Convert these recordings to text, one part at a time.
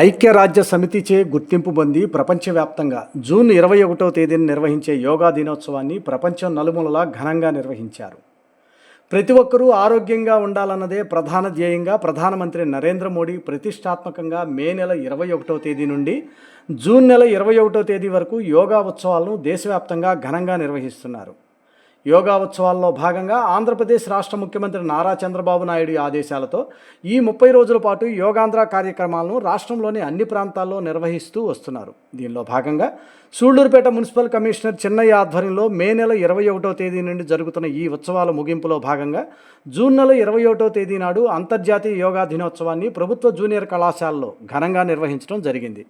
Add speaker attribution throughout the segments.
Speaker 1: ఐక్యరాజ్య సమితిచే గుర్తింపు పొంది ప్రపంచవ్యాప్తంగా జూన్ ఇరవై ఒకటో తేదీన నిర్వహించే యోగా దినోత్సవాన్ని ప్రపంచం నలుమూలలా ఘనంగా నిర్వహించారు. ప్రతి ఒక్కరూ ఆరోగ్యంగా ఉండాలన్నదే ప్రధాన ధ్యేయంగా ప్రధానమంత్రి నరేంద్ర మోడీ ప్రతిష్టాత్మకంగా మే నెల ఇరవై ఒకటో తేదీ నుండి జూన్ నెల ఇరవై ఒకటో తేదీ వరకు యోగా ఉత్సవాలను దేశవ్యాప్తంగా ఘనంగా నిర్వహిస్తున్నారు. యోగా ఉత్సవాల్లో భాగంగా ఆంధ్రప్రదేశ్ రాష్ట్ర ముఖ్యమంత్రి నారా చంద్రబాబు నాయుడు ఆదేశాలతో ఈ ముప్పై రోజుల పాటు యోగాంధ్ర కార్యక్రమాలను రాష్ట్రంలోని అన్ని ప్రాంతాల్లో నిర్వహిస్తూ వస్తున్నారు. దీనిలో భాగంగా సూళ్ళూరుపేట మున్సిపల్ కమిషనర్ చిన్నయ్య ఆధ్వర్యంలో మే నెల ఇరవై ఒకటో తేదీ నుండి జరుగుతున్న ఈ ఉత్సవాల ముగింపులో భాగంగా జూన్ నెల ఇరవై ఒకటో తేదీ నాడు అంతర్జాతీయ యోగా దినోత్సవాన్ని ప్రభుత్వ జూనియర్ కళాశాలలో ఘనంగా నిర్వహించడం జరిగింది.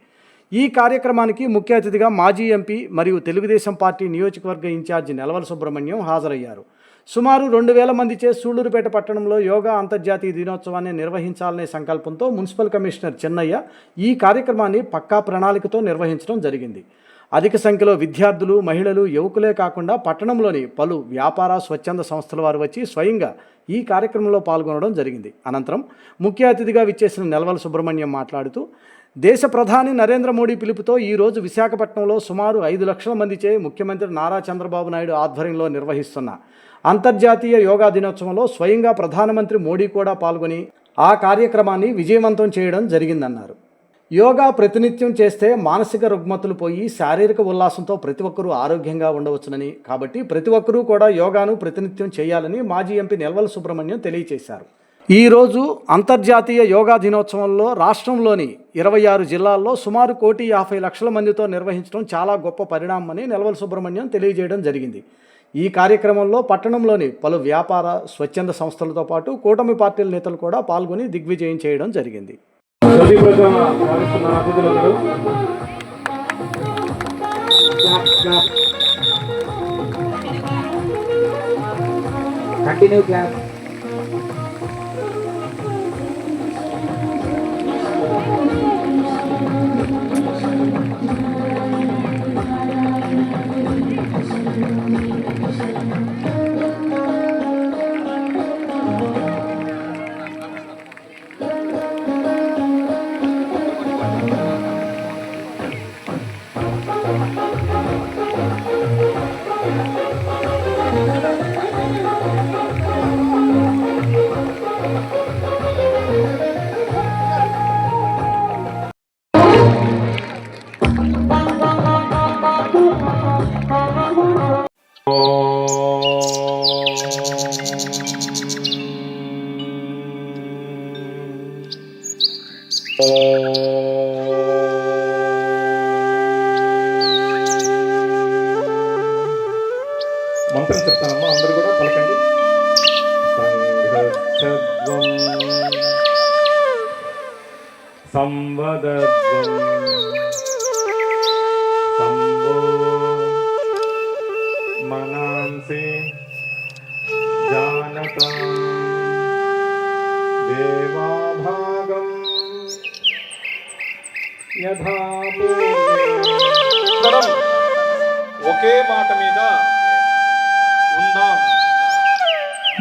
Speaker 1: ఈ కార్యక్రమానికి ముఖ్య అతిథిగా మాజీ ఎంపీ మరియు తెలుగుదేశం పార్టీ నియోజకవర్గ ఇన్ఛార్జి నెలవల సుబ్రహ్మణ్యం హాజరయ్యారు. సుమారు రెండు వేల మందిచే సూళ్ళూరుపేట పట్టణంలో యోగా అంతర్జాతీయ దినోత్సవాన్ని నిర్వహించాలనే సంకల్పంతో మున్సిపల్ కమిషనర్ చెన్నయ్య ఈ కార్యక్రమాన్ని పక్కా ప్రణాళికతో నిర్వహించడం జరిగింది. అధిక సంఖ్యలో విద్యార్థులు మహిళలు యువకులే కాకుండా పట్టణంలోని పలు వ్యాపార స్వచ్ఛంద సంస్థల వారు వచ్చి స్వయంగా ఈ కార్యక్రమంలో పాల్గొనడం జరిగింది. అనంతరం ముఖ్య అతిథిగా విచ్చేసిన నెలవల సుబ్రహ్మణ్యం మాట్లాడుతూ దేశ ప్రధాని నరేంద్ర మోడీ పిలుపుతో ఈరోజు విశాఖపట్నంలో సుమారు ఐదు లక్షల మందిచే ముఖ్యమంత్రి నారా చంద్రబాబు నాయుడు ఆధ్వర్యంలో నిర్వహిస్తున్న అంతర్జాతీయ యోగా దినోత్సవంలో స్వయంగా ప్రధానమంత్రి మోడీ కూడా పాల్గొని ఆ కార్యక్రమాన్ని విజయవంతం చేయడం జరిగిందన్నారు. యోగా ప్రతినిత్యం చేస్తే మానసిక రుగ్మతులు పోయి శారీరక ఉల్లాసంతో ప్రతి ఒక్కరూ ఆరోగ్యంగా ఉండవచ్చునని కాబట్టి ప్రతి ఒక్కరూ కూడా యోగాను ప్రతినిత్యం చేయాలని మాజీ ఎంపీ నెల్వల సుబ్రహ్మణ్యం తెలియజేశారు ఈరోజు అంతర్జాతీయ యోగా దినోత్సవంలో రాష్ట్రంలోని ఇరవై ఆరు జిల్లాల్లో సుమారు కోటి యాభై లక్షల మందితో నిర్వహించడం చాలా గొప్ప పరిణామమని నెలవల సుబ్రహ్మణ్యం తెలియజేయడం జరిగింది. ఈ కార్యక్రమంలో పట్టణంలోని పలు వ్యాపార స్వచ్ఛంద సంస్థలతో పాటు కూటమి పార్టీల నేతలు కూడా పాల్గొని దిగ్విజయం చేయడం జరిగింది.
Speaker 2: కంటిన్యూ
Speaker 3: మంత్రం చెప్తానమ్మా అందరూ కూడా పలకండి. సంఘచ్చద్వం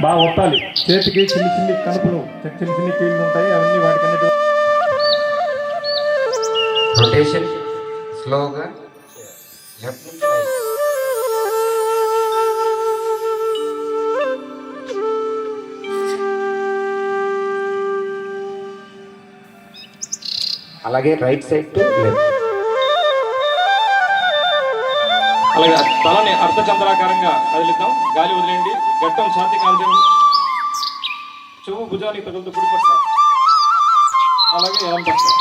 Speaker 3: బాగా ఒత్తాలి చేతికి చిన్ని చిన్ని కనుపులు చిన్న చిన్న కీళ్ళు ఉంటాయి అవన్నీ వాటికన్నిటి
Speaker 2: రొటేషన్ స్లోగా లెఫ్ట్ అలాగే రైట్ సైడ్ టు లెఫ్ట్
Speaker 4: అలాగే తలని అర్ధచంద్రాకారంగా కదిలిద్దాం. గాలి వదిలేండి గట్టం ఛాతి కాంచం చెవు భుజానికి తగులుతూ కుడి అలాగే ఎడం పక్క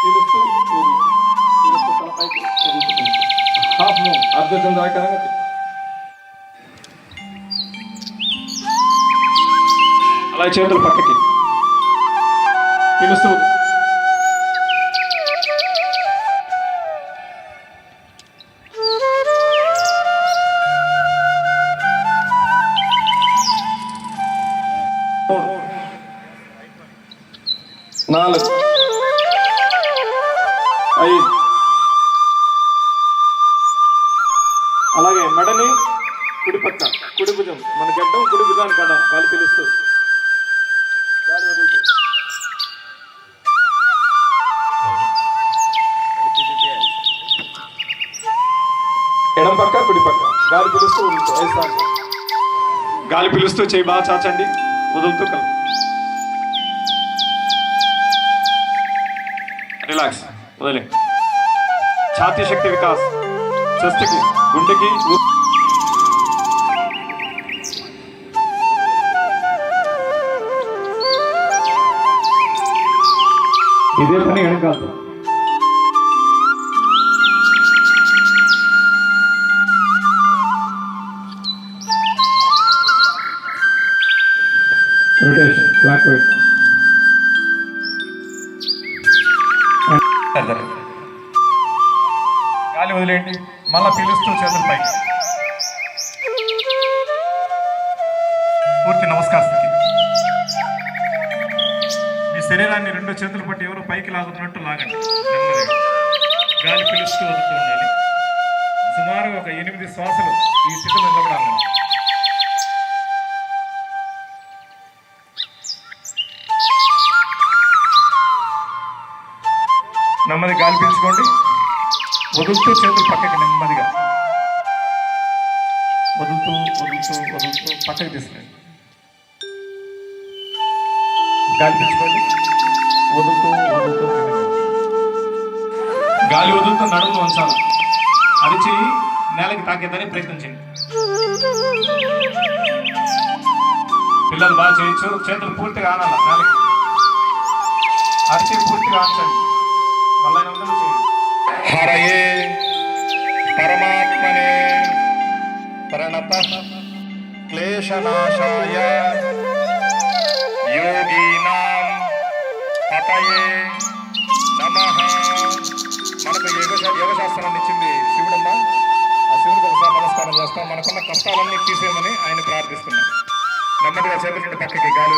Speaker 4: పీలుస్తూ ఊది. పీలుస్తూ పైకి హాఫ్ మూవ్ అర్ధచంద్రాకారంగా తిప్పు. చేతులు పక్కకి పిలుస్తూ నాలుగు. ఐదు. అలాగే మెడని కుడి పక్క కుడి భుజం మన గడ్డం కుడి భుజాన్ని కదా గాలి పిలుస్తూ. గాలి ఎడం పక్క కుడి పక్క గాలి పిలుస్తూ గాలి పిలుస్తూ చేయి బాగా చాచండి. వదులుతూ కలుపు. రిలాక్స్ వదిలే ఛాతీ శక్తి వికాస్ చెస్ట్కి గుండెకి ఊ-
Speaker 3: ఇదే పని వెనకాలతో రొటేషన్ బ్లాక్ వైట్
Speaker 4: గాలి వదిలేయండి. మళ్ళా పిలుస్తూ చేతుల పైకి. పూర్తి నమస్కారం మీ శరీరాన్ని రెండు చేతులు పట్టి ఎవరు పైకి లాగుతున్నట్టు లాగండి. నెమ్మదిగా. గాలి పిలుస్తూ వదులుతూ ఉండాలి. సుమారు ఒక ఎనిమిది శ్వాసలు ఈ స్థితిలో నిలబడాలి. నెమ్మది గాలి పీల్చుకోండి వదులుతూ చేతులు పక్కకి నెమ్మదిగా. వదులుతూ వదులుతూ వదులుతూ పక్కకి తీసుకురండి. గాలి పీల్చుకోండి వదులుతూ వదులుతూ గాలి వదులుతూ నడుము వంచాలి. అరిచి నేలకి తాకేదని ప్రయత్నించండి పిల్లలు బాగా చేయొచ్చు. చేతులు పూర్తిగా ఆనాలి? నేలకి. అరిచి పూర్తిగా ఆంచండి హరయే పరమాత్మనే ప్రణత క్లేశనాశాయ యోగీనాం పతయే నమః మనకు యోగ యోగశాస్త్రాన్ని ఇచ్చింది శివుడమ్మ. ఆ శివుడికి ఒకసారి నమస్కారం చేస్తాం. మనకున్న కష్టాలన్నీ తీసేయమని ఆయన ప్రార్థిస్తున్నాం నెమ్మదిగా చేతుల పక్కకి గాలి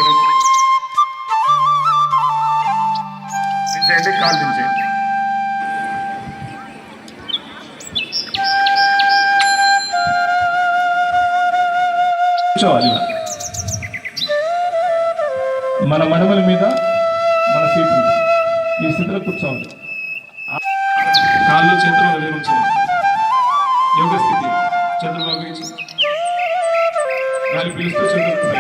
Speaker 4: దించేయండి కాలు దించేయండి
Speaker 3: కూర్చోవాలి. మన మడమల మీద మన సీట్ ఈ స్థితిలో కూర్చోవాలి.
Speaker 4: కాళ్ళు చేతులు వేయించాలి యోగ స్థితి. చేతులు బాగుంచి గాలి పీలుస్తూ చేతులు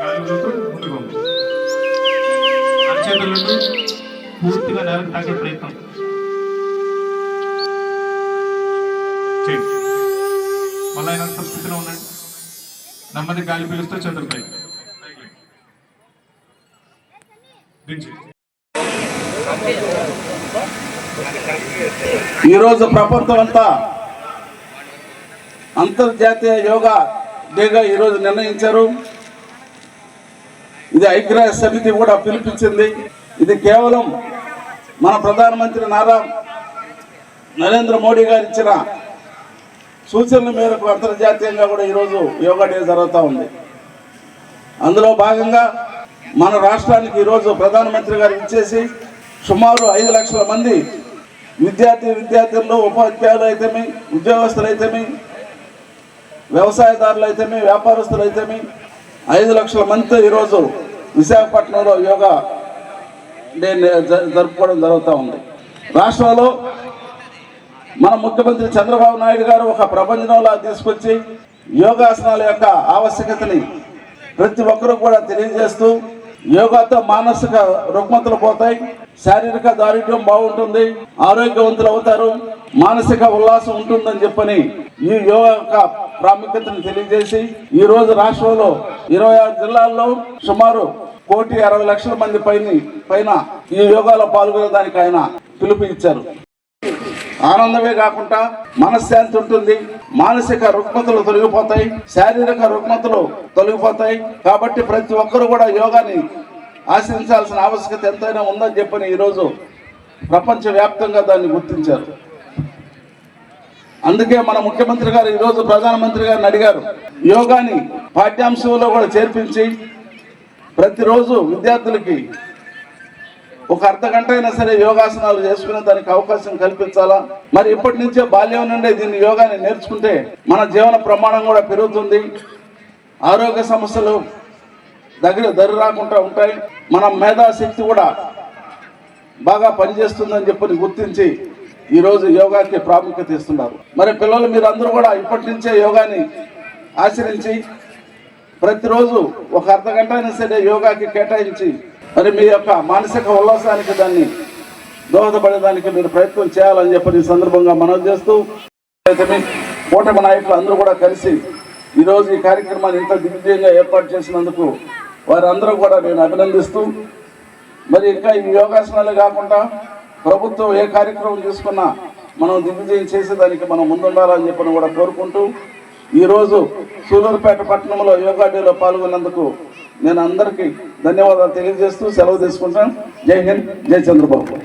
Speaker 4: గాలి వదులుతూ ముందుకు వంగు. అరచేతుల పూర్తిగా నేలకు తాకే ప్రయత్నం. చేయండి. మళ్ళీ ఆయన స్థితిలో ఉండండి. నెమ్మది గాలి పీలుస్తూ చేతులు పైకి.
Speaker 5: ఈరోజు ప్రపంచం అంతా అంతర్జాతీయ యోగా డేగా ఈరోజు నిర్ణయించారు. ఇది ఐక్యరాజ్య సమితి కూడా పిలిపించింది. ఇది కేవలం మన ప్రధానమంత్రి నారా నరేంద్ర మోడీ గారు ఇచ్చిన సూచనల మేరకు అంతర్జాతీయంగా కూడా ఈరోజు యోగా డే జరుగుతూ ఉంది. అందులో భాగంగా మన రాష్ట్రానికి ఈరోజు ప్రధానమంత్రి గారు ఇచ్చేసి సుమారు ఐదు లక్షల మంది విద్యార్థి విద్యార్థుల్లో ఉపాధ్యాయులు అయితేమి ఉద్యోగస్తులు అయితేమి వ్యవసాయదారులు అయితేమి వ్యాపారస్తులు అయితేమి ఐదు లక్షల మందితో ఈరోజు విశాఖపట్నంలో యోగా డే జ- జరుపుకోవడం జరుగుతూ ఉంది. రాష్ట్రంలో మన ముఖ్యమంత్రి చంద్రబాబు నాయుడు గారు ఒక ప్రపంచంలా తీసుకొచ్చి యోగాసనాల యొక్క ఆవశ్యకతని ప్రతి ఒక్కరూ కూడా తెలియజేస్తూ యోగాతో మానసిక రుగ్మతలు పోతాయి శారీరక దారిద్ర్యం బాగుంటుంది ఆరోగ్యవంతులు అవుతారు మానసిక ఉల్లాసం ఉంటుందని చెప్పని ఈ యోగా యొక్క ప్రాముఖ్యతను తెలియజేసి ఈ రోజు రాష్ట్రంలో ఇరవై ఆరు జిల్లాల్లో సుమారు కోటి అరవై లక్షల మంది పైన పైన ఈ యోగాలో పాల్గొనేదానికి ఆయన పిలుపు ఇచ్చారు ఆనందమే కాకుండా మనశ్శాంతి ఉంటుంది. మానసిక రుగ్మతలు తొలగిపోతాయి. శారీరక రుగ్మతలు తొలగిపోతాయి. కాబట్టి ప్రతి ఒక్కరు కూడా యోగాని ఆశించాల్సిన ఆవశ్యకత ఎంతైనా ఉందని చెప్పని ఈరోజు ప్రపంచవ్యాప్తంగా దాన్ని గుర్తించారు. అందుకే మన ముఖ్యమంత్రి గారు ఈరోజు ప్రధానమంత్రి గారిని అడిగారు. యోగాని పాఠ్యాంశంలో కూడా చేర్పించి ప్రతిరోజు విద్యార్థులకి ఒక అర్ధ గంట అయినా సరే యోగాసనాలు చేసుకునే దానికి అవకాశం కల్పించాలా? మరి ఇప్పటి నుంచే బాల్యం నుండే దీన్ని యోగాని నేర్చుకుంటే మన జీవన ప్రమాణం కూడా పెరుగుతుంది. ఆరోగ్య సమస్యలు దగ్గర దరి రాకుండా ఉంటాయి. మన మేధాశక్తి కూడా బాగా పనిచేస్తుందని చెప్పని గుర్తించి ఈరోజు యోగాకి ప్రాముఖ్యత ఇస్తున్నారు. మరి పిల్లలు మీరందరూ కూడా ఇప్పటి నుంచే యోగాని ఆచరించి ప్రతిరోజు ఒక అర్ధ గంట అయినా సరే యోగాకి కేటాయించి మరి మీ యొక్క మానసిక ఉల్లాసానికి దాన్ని దోహదపడేదానికి మీరు ప్రయత్నం చేయాలని చెప్పి ఈ సందర్భంగా మనం చేస్తూ అయితే మీ కూటమి నాయకులు అందరూ కూడా కలిసి ఈరోజు ఈ కార్యక్రమాన్ని ఇంత దిగ్విజయంగా ఏర్పాటు చేసినందుకు వారందరూ కూడా నేను అభినందిస్తూ మరి ఇంకా ఈ యోగాసనాలు కాకుండా ప్రభుత్వం ఏ కార్యక్రమం తీసుకున్నా మనం దిగ్విజయం చేసేదానికి మనం ముందుండాలని చెప్పని కూడా కోరుకుంటూ ఈరోజు సూలూరుపేట పట్టణంలో యోగా డేలో పాల్గొన్నందుకు నేను అందరికీ ధన్యవాదాలు తెలియజేస్తూ సెలవు తీసుకుంటాను జై హింద్ జై చంద్రబాబు.